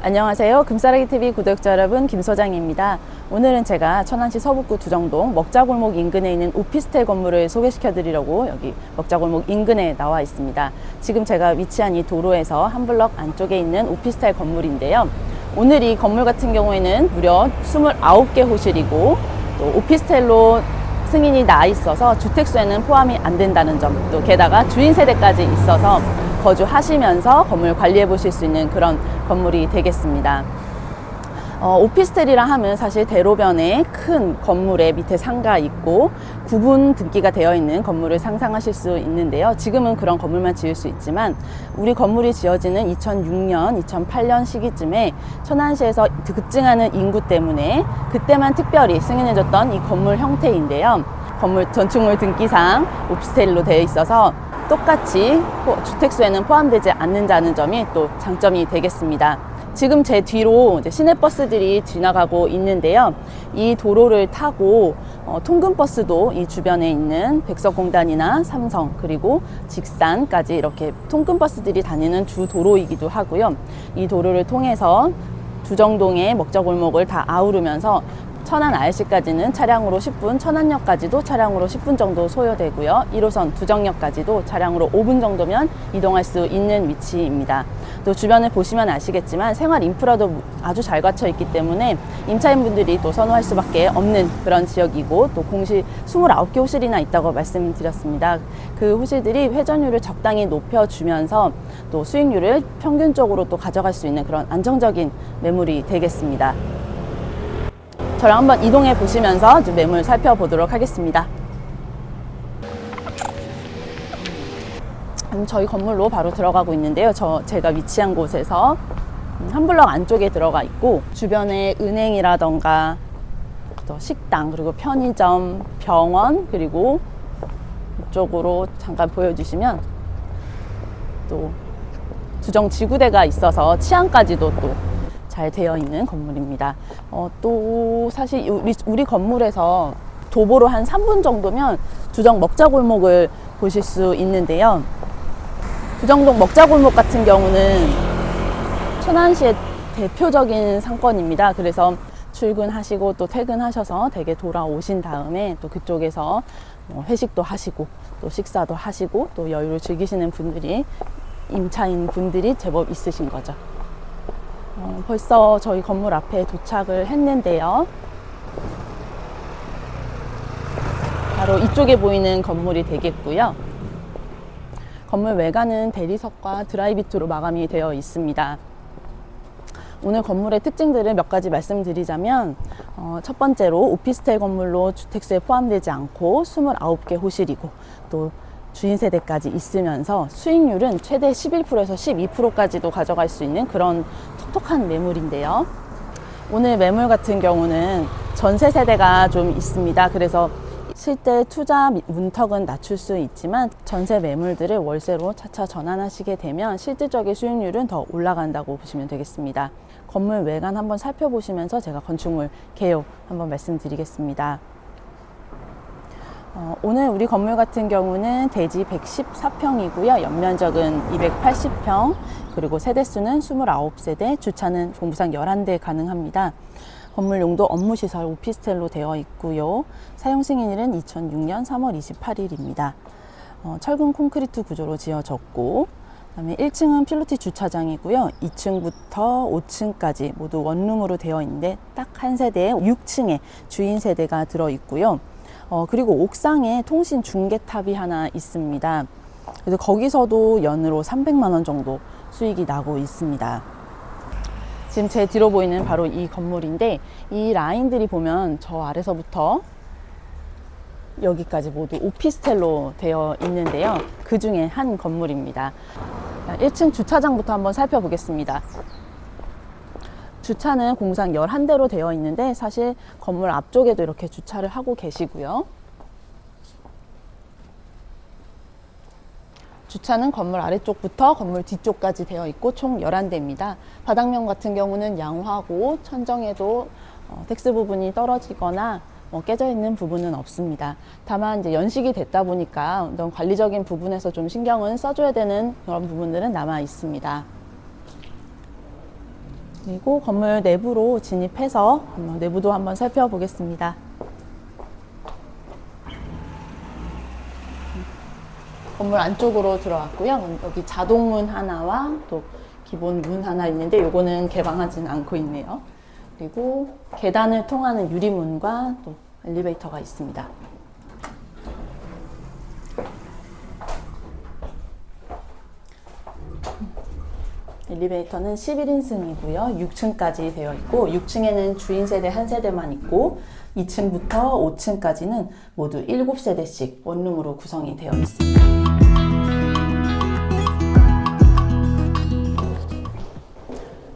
안녕하세요. 금사라기 TV 구독자 여러분, 김 소장입니다. 오늘은 제가 천안시 서북구 두정동 먹자골목 인근에 있는 오피스텔 건물을 소개시켜 드리려고 여기 먹자골목 인근에 나와 있습니다. 지금 제가 위치한 이 도로에서 한 블럭 안쪽에 있는 오피스텔 건물인데요. 오늘 이 건물 같은 경우에는 무려 29개 호실이고 또 오피스텔로 승인이 나 있어서 주택수에는 포함이 안 된다는 점, 또 게다가 주인 세대까지 있어서 거주하시면서 건물 관리해 보실 수 있는 그런 건물이 되겠습니다. 어, 오피스텔이라 하면 사실 대로변에 큰 건물에 밑에 상가 있고 구분 등기가 되어 있는 건물을 상상하실 수 있는데요. 지금은 그런 건물만 지을 수 있지만 우리 건물이 지어지는 2006년, 2008년 시기쯤에 천안시에서 급증하는 인구 때문에 그때만 특별히 승인해줬던 이 건물 형태인데요. 건물 전축물 등기상 오피스텔로 되어 있어서 똑같이 포- 주택수에는 포함되지 않는다는 점이 또 장점이 되겠습니다. 지금 제 뒤로 시내버스들이 지나가고 있는데요. 이 도로를 타고 어, 통근버스도 이 주변에 있는 백석공단이나 삼성 그리고 직산까지 이렇게 통근버스들이 다니는 주 도로이기도 하고요. 이 도로를 통해서 두정동의 먹자골목을 다 아우르면서 천안 IC까지는 차량으로 10분, 천안역까지도 차량으로 10분 정도 소요되고요. 1호선 두정역까지도 차량으로 5분 정도면 이동할 수 있는 위치입니다. 또 주변을 보시면 아시겠지만 생활 인프라도 아주 잘 갖춰 있기 때문에 임차인분들이 또 선호할 수밖에 없는 그런 지역이고 또 공시 29개 호실이나 있다고 말씀드렸습니다. 그 호실들이 회전율을 적당히 높여주면서 또 수익률을 평균적으로 또 가져갈 수 있는 그런 안정적인 매물이 되겠습니다. 저랑 한번 이동해 보시면서 좀 매물 살펴보도록 하겠습니다. 음, 저희 건물로 바로 들어가고 있는데요. 저 제가 위치한 곳에서 음, 한 블럭 안쪽에 들어가 있고 주변에 은행이라던가 또 식당 그리고 편의점, 병원 그리고 이쪽으로 잠깐 보여주시면 또 두정 지구대가 있어서 치안까지도 또 잘 되어 있는 건물입니다. 어, 또 사실 우리, 우리 건물에서 도보로 한 3분 정도면 두정 먹자골목을 보실 수 있는데요. 두정동 먹자골목 같은 경우는 천안시의 대표적인 상권입니다. 그래서 출근하시고 또 퇴근하셔서 댁에 돌아오신 다음에 또 그쪽에서 뭐 회식도 하시고 또 식사도 하시고 또 여유를 즐기시는 분들이 임차인 분들이 제법 있으신 거죠. 어, 벌써 저희 건물 앞에 도착을 했는데요. 바로 이쪽에 보이는 건물이 되겠고요. 건물 외관은 대리석과 드라이비트로 마감이 되어 있습니다. 오늘 건물의 특징들을 몇 가지 말씀드리자면 어, 첫 번째로 오피스텔 건물로 주택수에 포함되지 않고 29개 호실이고 또 주인 세대까지 있으면서 수익률은 최대 11%에서 12%까지도 가져갈 수 있는 그런 톡톡한 매물인데요. 오늘 매물 같은 경우는 전세 세대가 좀 있습니다. 그래서 실제 투자 미- 문턱은 낮출 수 있지만 전세 매물들을 월세로 차차 전환하시게 되면 실질적인 수익률은 더 올라간다고 보시면 되겠습니다. 건물 외관 한번 살펴보시면서 제가 건축물 개요 한번 말씀드리겠습니다. 어, 오늘 우리 건물 같은 경우는 대지 114평이고요. 연면적은 280평, 그리고 세대수는 29세대, 주차는 공부상 11대 가능합니다. 건물 용도 업무시설 오피스텔로 되어 있고요. 사용 승인일은 2006년 3월 28일입니다. 어, 철근 콘크리트 구조로 지어졌고, 그다음에 1층은 필로티 주차장이고요. 2층부터 5층까지 모두 원룸으로 되어 있는데 딱 한 세대에 6층에 주인 세대가 들어 있고요. 어, 그리고 옥상에 통신 중계탑이 하나 있습니다. 그래서 거기서도 연으로 300만 원 정도 수익이 나고 있습니다. 지금 제 뒤로 보이는 바로 이 건물인데 이 라인들이 보면 저 아래서부터 여기까지 모두 오피스텔로 되어 있는데요. 그 중에 한 건물입니다. 1층 주차장부터 한번 살펴보겠습니다. 주차는 공상 11대로 되어 있는데 사실 건물 앞쪽에도 이렇게 주차를 하고 계시고요. 주차는 건물 아래쪽부터 건물 뒤쪽까지 되어 있고 총 11대입니다. 바닥면 같은 경우는 양호하고 천정에도 어, 텍스 부분이 떨어지거나 뭐 깨져 있는 부분은 없습니다. 다만 이제 연식이 됐다 보니까 어떤 관리적인 부분에서 좀 신경은 써줘야 되는 그런 부분들은 남아 있습니다. 그리고 건물 내부로 진입해서 한번 내부도 한번 살펴보겠습니다. 건물 안쪽으로 들어왔고요. 여기 자동문 하나와 또 기본 문 하나 있는데 요거는 개방하진 않고 있네요. 그리고 계단을 통하는 유리문과 또 엘리베이터가 있습니다. 엘리베이터는 11인승이고요. 6층까지 되어 있고 6층에는 주인 세대 한 세대만 있고 2층부터 5층까지는 모두 7세대씩 원룸으로 구성이 되어 있습니다.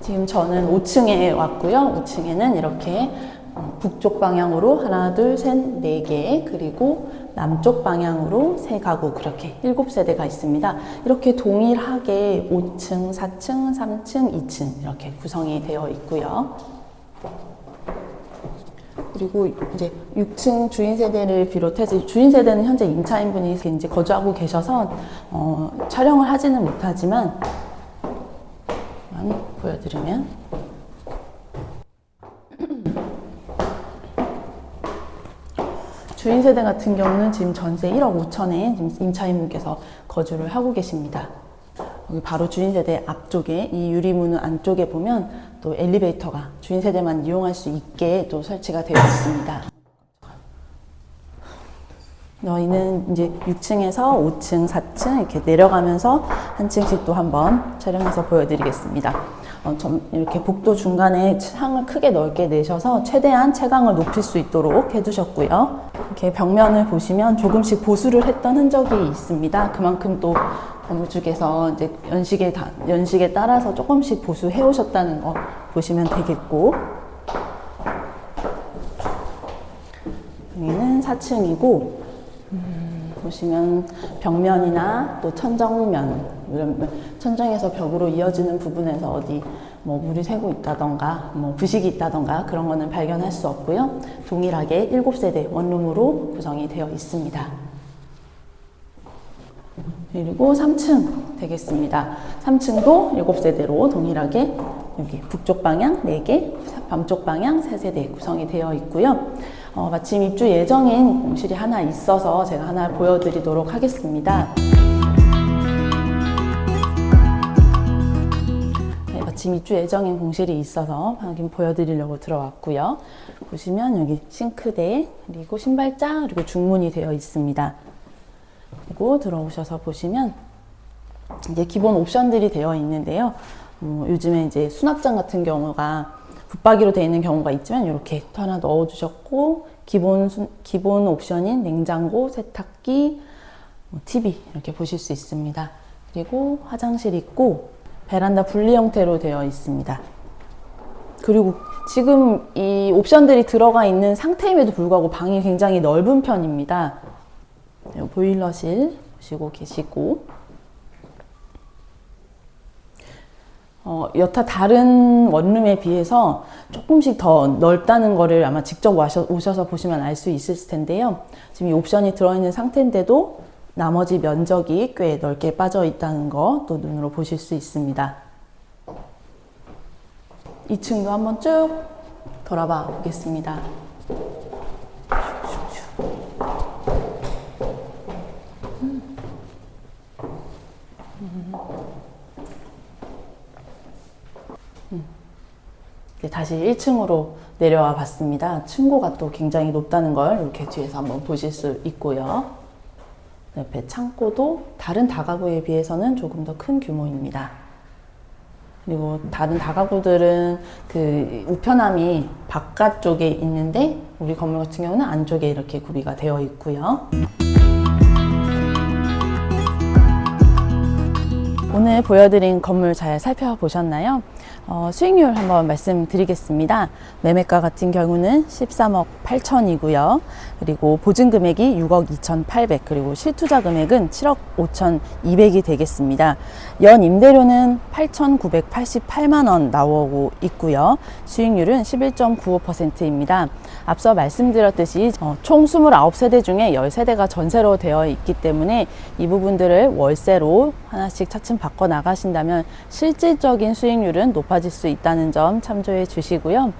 지금 저는 5층에 왔고요. 5층에는 이렇게 어, 북쪽 방향으로 하나, 둘, 셋, 네 개, 그리고 남쪽 방향으로 세 가구, 그렇게 일곱 세대가 있습니다. 이렇게 동일하게 5층, 4층, 3층, 2층 이렇게 구성이 되어 있고요. 그리고 이제 6층 주인 세대를 비롯해서 주인 세대는 현재 임차인분이 이제 거주하고 계셔서 어, 촬영을 하지는 못하지만 보여드리면 주인 세대 같은 경우는 지금 전세 1억 5천에 지금 임차인분께서 거주를 하고 계십니다. 여기 바로 주인 세대 앞쪽에 이 유리문 안쪽에 보면 또 엘리베이터가 주인 세대만 이용할 수 있게 또 설치가 되어 있습니다. 저희는 이제 6층에서 5층, 4층 이렇게 내려가면서 한 층씩 또 한번 촬영해서 보여드리겠습니다. 어, 좀 이렇게 복도 중간에 창을 크게 넓게 내셔서 최대한 채광을 높일 수 있도록 해두셨고요. 이렇게 벽면을 보시면 조금씩 보수를 했던 흔적이 있습니다. 그만큼 또 건물주께서 이제 연식에, 다, 연식에 따라서 조금씩 보수해 오셨다는 거 보시면 되겠고. 여기는 4층이고, 보시면 벽면이나 또 천정면, 이런 천정에서 벽으로 이어지는 부분에서 어디 뭐 물이 새고 있다던가 뭐 부식이 있다던가 그런 거는 발견할 수 없고요. 동일하게 7세대 원룸으로 구성이 되어 있습니다. 그리고 3층 되겠습니다. 3층도 7세대로 동일하게 여기 북쪽 방향 4개, 밤쪽 방향 3세대 구성이 되어 있고요. 어, 마침 입주 예정인 공실이 하나 있어서 제가 하나 보여드리도록 하겠습니다. 네, 마침 입주 예정인 공실이 있어서 확인 보여드리려고 들어왔고요. 보시면 여기 싱크대, 그리고 신발장, 그리고 중문이 되어 있습니다. 그리고 들어오셔서 보시면 이제 기본 옵션들이 되어 있는데요. 어, 요즘에 이제 수납장 같은 경우가 붙박이로 되어 있는 경우가 있지만 이렇게 또 하나 넣어주셨고 기본 수, 기본 옵션인 냉장고, 세탁기, 뭐 TV 이렇게 보실 수 있습니다. 그리고 화장실 있고 베란다 분리 형태로 되어 있습니다. 그리고 지금 이 옵션들이 들어가 있는 상태임에도 불구하고 방이 굉장히 넓은 편입니다. 네, 보일러실 보시고 계시고 어, 여타 다른 원룸에 비해서 조금씩 더 넓다는 거를 아마 직접 오셔서 보시면 알 수 있을 텐데요. 지금 이 옵션이 들어있는 상태인데도 나머지 면적이 꽤 넓게 빠져 있다는 거 또 눈으로 보실 수 있습니다. 2층도 한번 쭉 돌아봐 보겠습니다. 네, 다시 1층으로 내려와 봤습니다. 층고가 또 굉장히 높다는 걸 이렇게 뒤에서 한번 보실 수 있고요. 옆에 창고도 다른 다가구에 비해서는 조금 더 큰 규모입니다. 그리고 다른 다가구들은 그 우편함이 바깥쪽에 있는데 우리 건물 같은 경우는 안쪽에 이렇게 구비가 되어 있고요. 오늘 보여드린 건물 잘 살펴보셨나요? 어, 수익률 한번 말씀드리겠습니다. 매매가 같은 경우는 13억 8천이고요. 그리고 보증 금액이 6억 2,800 그리고 실투자 금액은 7억 5,200이 되겠습니다. 연 임대료는 8,988만 원 나오고 있고요. 수익률은 11.95%입니다. 앞서 말씀드렸듯이 어, 총 29세대 중에 10세대가 전세로 되어 있기 때문에 이 부분들을 월세로 하나씩 차츰 바꿔 나가신다면 실질적인 수익률은 높아 높아질 수 있다는 점 참조해 주시고요.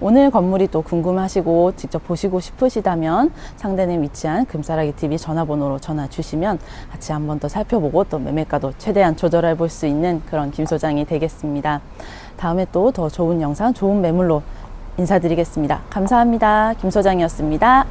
오늘 건물이 또 궁금하시고 직접 보시고 싶으시다면 상단에 위치한 금사라기 TV 전화번호로 전화 주시면 같이 한번 더 살펴보고 또 매매가도 최대한 조절해 볼 수 있는 그런 김 소장이 되겠습니다. 다음에 또 더 좋은 영상, 좋은 매물로 인사드리겠습니다. 감사합니다. 김 소장이었습니다.